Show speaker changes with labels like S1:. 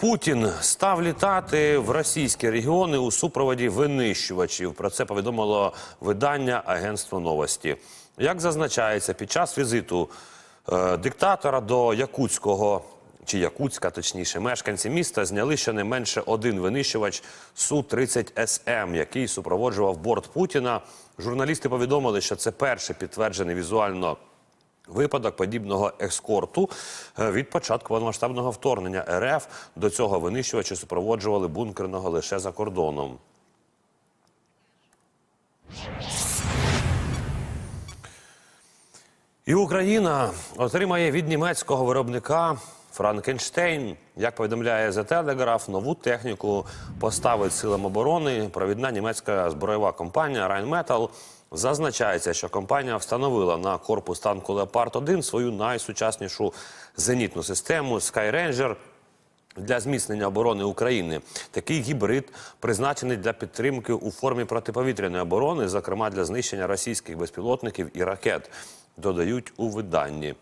S1: Путін став літати в російські регіони у супроводі винищувачів. Про це повідомило видання Агентство новості. Як зазначається, під час візиту е, диктатора до Якутського чи Якутська, точніше, мешканці міста зняли щонайменше один винищувач Су-30 СМ, який супроводжував борт Путіна. Журналісти повідомили, що це перший підтверджений візуально Випадок подібного ескорту е, від початку повномасштабного вторгнення РФ до цього винищувачі супроводжували бункерного лише за кордоном. І Україна отримає від німецького виробника Франкенштейн. Як повідомляє The Telegraph, нову техніку поставить силам оборони провідна німецька зброєва компанія Rheinmetall. Зазначається, що компанія встановила на корпус танку Леопард 1 свою найсучаснішу зенітну систему Skyranger для зміцнення оборони України. Такий гібрид призначений для підтримки у формі протиповітряної оборони, зокрема для знищення російських безпілотників і ракет. Додають у виданні.